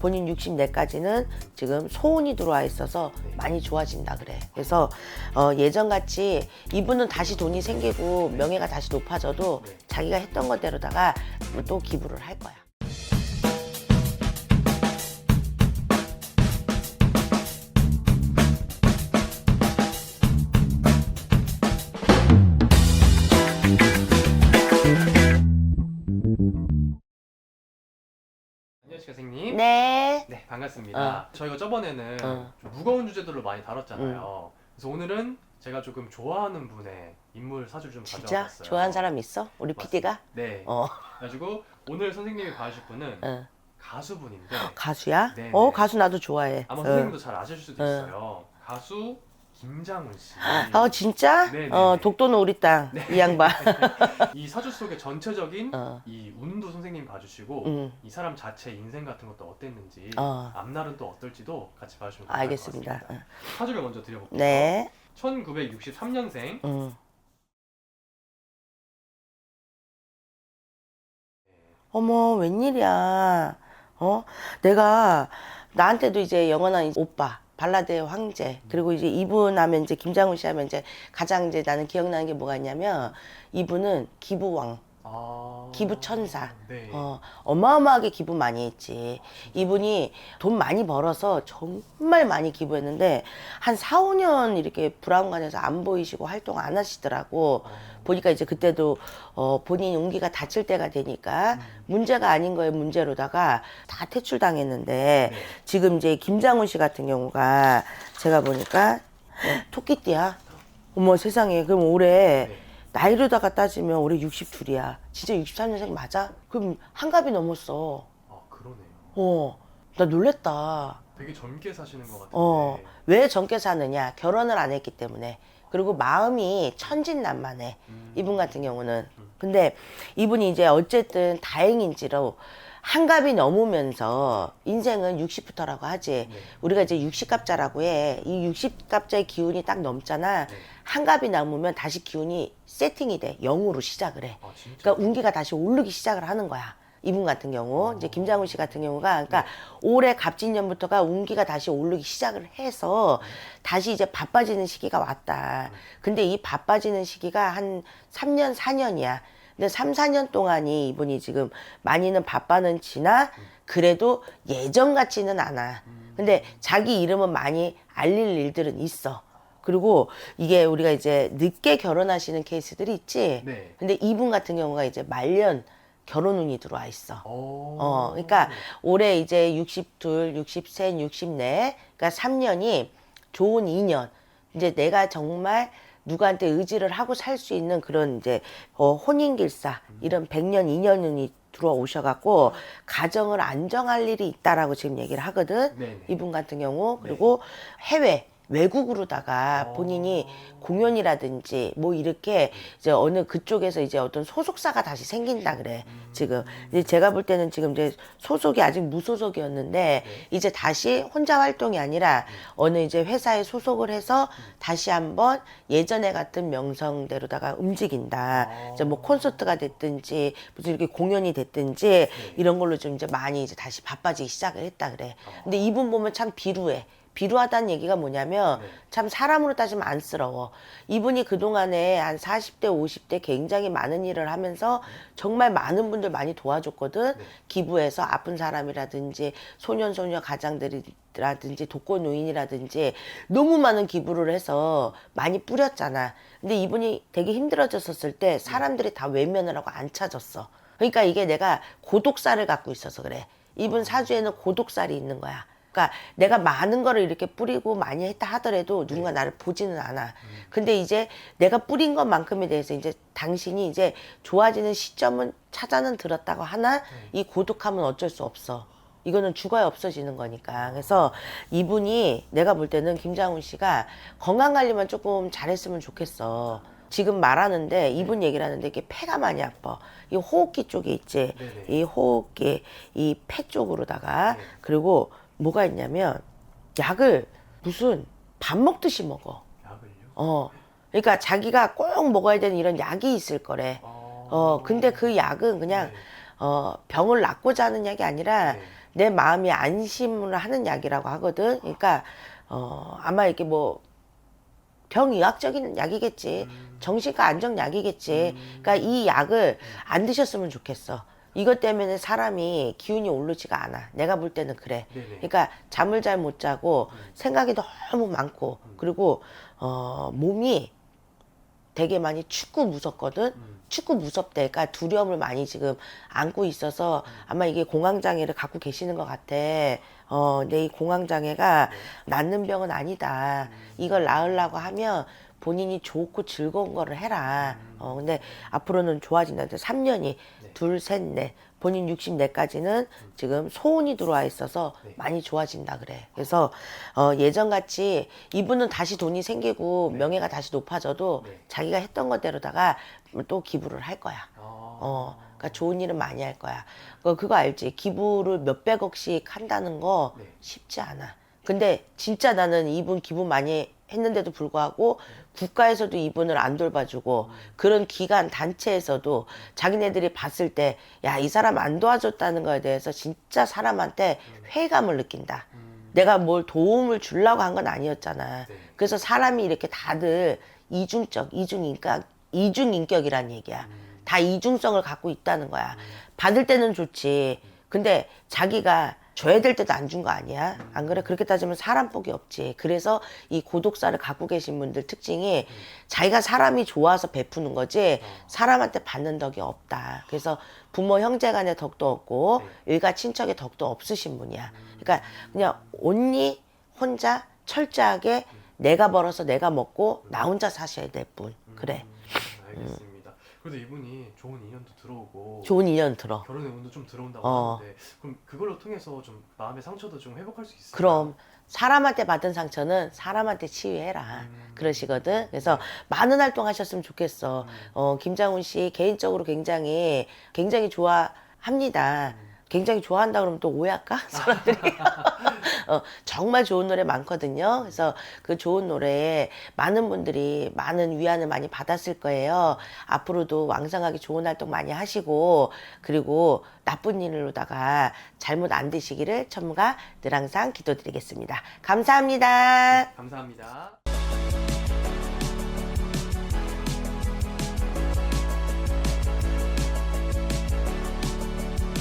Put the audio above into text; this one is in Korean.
본인 64까지는 지금 소운이 들어와 있어서 많이 좋아진다 그래. 그래서 어, 예전같이 이분은 다시 돈이 생기고 명예가 다시 높아져도 자기가 했던 것대로다가 또 기부를 할 거야. 안녕하세요 선생님. 네. 네, 반갑습니다. 저희가 저번에는 어. 좀 무거운 주제들로 많이 다뤘잖아요. 그래서 오늘은 제가 조금 좋아하는 분의 인물 사주를 좀 진짜 가져와봤어요. 좋아하는 사람 있어? 우리 맞습니다. PD가? 네. 어. 그래가지고 오늘 선생님이 봐주실 분은 어. 가수분인데 가수야? 네, 어 네. 가수 나도 좋아해. 아마 어. 선생님도 잘 아실 수도 어. 있어요. 가수 김장훈 씨. 어 진짜? 네, 네, 어 네. 독도는 우리 땅. 이 양반. 이 사주 속의 전체적인 어. 이 운도 선생님 봐주시고 음. 이 사람 자체 인생 같은 것도 어땠는지 어. 앞날은 또 어떨지도 같이 봐주시면 좋을 것 알겠습니다. 같습니다. 사주를 먼저 드려볼게요. 네. 1963년생 음. 어머 웬일이야? 어? 내가 나한테도 이제 영원한 오빠 발라드의 황제 그리고 이제 이분 하면 이제 김장훈 씨 하면 이제 가장 이제 나는 기억나는 게 뭐가 있냐면 이분은 기부왕 아... 기부 천사. 네. 어, 어마어마하게 기부 많이 했지. 이분이 돈 많이 벌어서 정말 많이 기부했는데 한 4, 5년 이렇게 브라운관에서 안 보이시고 활동 안 하시더라고. 보니까 이제 그때도 어, 본인 용기가 닫힐 때가 되니까 문제가 아닌 거에 문제로다가 다 퇴출당했는데 네. 지금 이제 김장훈 씨 같은 경우가 제가 보니까 어, 토끼띠야. 어머 세상에 그럼 올해 네. 나이로다가 따지면 올해 62이야. 진짜 63년생 맞아? 그럼 한갑이 넘었어. 아 그러네요. 어, 나 놀랬다. 되게 젊게 사시는 것 같은데. 어, 왜 젊게 사느냐? 결혼을 안 했기 때문에. 그리고 마음이 천진난만해. 음. 이분 같은 경우는. 근데 이분이 이제 어쨌든 다행인지로 한갑이 넘으면서 인생은 60부터라고 하지. 네. 우리가 이제 60갑자라고 해. 이 60갑자의 기운이 딱 넘잖아. 네. 한갑이 넘으면 다시 기운이 세팅이 돼. 0으로 시작을 해. 아. 그러니까 운기가 다시 오르기 시작을 하는 거야. 이분 같은 경우, 이제 김장훈 씨 같은 경우가, 그러니까 올해 갑진년부터가 운기가 다시 오르기 시작을 해서 다시 이제 바빠지는 시기가 왔다. 근데 이 바빠지는 시기가 한 3년, 4년이야. 근데 3, 4년 동안이 이분이 지금 많이는 바빠는 지나 그래도 예전 같지는 않아. 근데 자기 이름은 많이 알릴 일들은 있어. 그리고 이게 우리가 이제 늦게 결혼하시는 케이스들이 있지. 네. 근데 이분 같은 경우가 이제 말년 결혼 운이 들어와 있어. 어. 어, 그러니까 올해 이제 62, 63, 64, 그러니까 3년이 좋은 2년. 이제 내가 정말 누구한테 의지를 하고 살 수 있는 그런 이제 어, 혼인길사 이런 100년, 2년이 들어오셔갖고 가정을 안정할 일이 있다라고 지금 얘기를 하거든. 네네. 이분 같은 경우 그리고 해외 외국으로다가 어. 본인이 공연이라든지 뭐 이렇게 이제 어느 그쪽에서 이제 어떤 소속사가 다시 생긴다 그래. 지금. 이제 제가 볼 때는 지금 이제 소속이 아직 무소속이었는데 이제 다시 혼자 활동이 아니라 어느 이제 회사에 소속을 해서 다시 한번 예전에 같은 명성대로다가 움직인다. 이제 뭐 콘서트가 됐든지 무슨 이렇게 공연이 됐든지 이런 걸로 좀 이제 많이 이제 다시 바빠지기 시작을 했다 그래. 근데 이분 보면 참 비루해 비루하다는 얘기가 뭐냐면 네. 참 사람으로 따지면 안쓰러워. 이분이 그동안에 한 40대, 50대 굉장히 많은 일을 하면서 정말 많은 분들 많이 도와줬거든. 네. 기부해서 아픈 사람이라든지 소년, 소녀 가장들이라든지 독거노인이라든지 너무 많은 기부를 해서 많이 뿌렸잖아. 근데 이분이 되게 힘들어졌었을 때 사람들이 다 외면을 하고 안 찾았어. 그러니까 이게 내가 고독사를 갖고 있어서 그래. 이분 사주에는 고독살이 있는 거야. 그러니까 내가 많은 거를 이렇게 뿌리고 많이 했다 하더라도 누군가 나를 보지는 않아. 근데 이제 내가 뿌린 것만큼에 대해서 이제 당신이 이제 좋아지는 시점은 찾아는 들었다고 하나 이 고독함은 어쩔 수 없어. 이거는 죽어야 없어지는 거니까. 그래서 이분이 내가 볼 때는 김장훈 씨가 건강 관리만 조금 잘했으면 좋겠어. 지금 말하는데 이분 얘기를 하는데 이게 폐가 많이 아파. 이 호흡기 쪽에 있지. 네네. 이 호흡기 이 폐 쪽으로다가 네. 그리고 뭐가 있냐면 약을 무슨 밥 먹듯이 먹어. 약을요? 어. 그러니까 자기가 꼭 먹어야 되는 이런 약이 있을 거래. 어. 어, 근데 그 약은 그냥 네. 어, 병을 낫고자 하는 약이 아니라 네. 내 마음이 안심을 하는 약이라고 하거든. 그러니까 어 아마 이게 뭐 병의학적인 약이겠지. 음. 정신과 안정 약이겠지. 그러니까 이 약을 안 드셨으면 좋겠어. 이것 때문에 사람이 기운이 오르지가 않아. 내가 볼 때는 그래. 네네. 그러니까 잠을 잘 못 자고 생각이 너무 많고 그리고 어 몸이 되게 많이 축구 무섭거든. 음. 축구 무섭대. 그러니까 두려움을 많이 지금 안고 있어서 아마 이게 공황장애를 갖고 계시는 것 같아. 어, 근데 이 공황장애가 낫는 병은 아니다. 이걸 나으려고 하면 본인이 좋고 즐거운 거를 해라. 어, 근데 앞으로는 좋아진다. 3년이 둘, 셋, 넷. 본인 64까지는 지금 소원이 들어와 있어서 네. 많이 좋아진다 그래. 그래서 어, 예전 같이 이분은 다시 돈이 생기고 명예가 다시 높아져도 네. 자기가 했던 것대로다가 또 기부를 할 거야. 아. 어, 그러니까 좋은 일은 많이 할 거야. 그거, 그거 알지? 기부를 몇백억씩 한다는 거 네. 쉽지 않아. 근데 진짜 나는 이분 기부 많이 했는데도 불구하고 국가에서도 이분을 안 돌봐주고 그런 기관 단체에서도 자기네들이 봤을 때 야 이 사람 안 도와줬다는 거에 대해서 진짜 사람한테 회의감을 느낀다. 음. 내가 뭘 도움을 주려고 한 건 아니었잖아. 네. 그래서 사람이 이렇게 다들 이중적, 이중인격, 이중인격이란 얘기야. 다 이중성을 갖고 있다는 거야. 받을 때는 좋지. 근데 자기가 줘야 될 때도 안 준 거 아니야? 안 그래? 그렇게 따지면 사람 복이 없지. 그래서 이 고독사를 갖고 계신 분들 특징이 자기가 사람이 좋아서 베푸는 거지 사람한테 받는 덕이 없다. 그래서 부모 형제 간의 덕도 없고 일가 친척의 덕도 없으신 분이야. 그러니까 그냥 온리 혼자 철저하게 내가 벌어서 내가 먹고 나 혼자 사셔야 될 뿐. 그래. 음, 알겠습니다. 그래도 이분이 좋은 인연도 들어오고 좋은 인연 들어. 결혼의 운도 좀 들어온다고 어. 하는데 그럼 그걸로 통해서 좀 마음의 상처도 좀 회복할 수 있을까요? 그럼 사람한테 받은 상처는 사람한테 치유해라. 그러시거든. 그래서 많은 활동 하셨으면 좋겠어. 어, 김장훈 씨 개인적으로 굉장히 굉장히 좋아합니다. 굉장히 좋아한다 그러면 또 오해할까? 사람들이. 어, 정말 좋은 노래 많거든요. 그래서 그 좋은 노래에 많은 분들이 많은 위안을 많이 받았을 거예요. 앞으로도 왕성하게 좋은 활동 많이 하시고, 그리고 나쁜 일로다가 잘못 안 되시기를 전무가 늘 항상 기도드리겠습니다. 감사합니다. 감사합니다.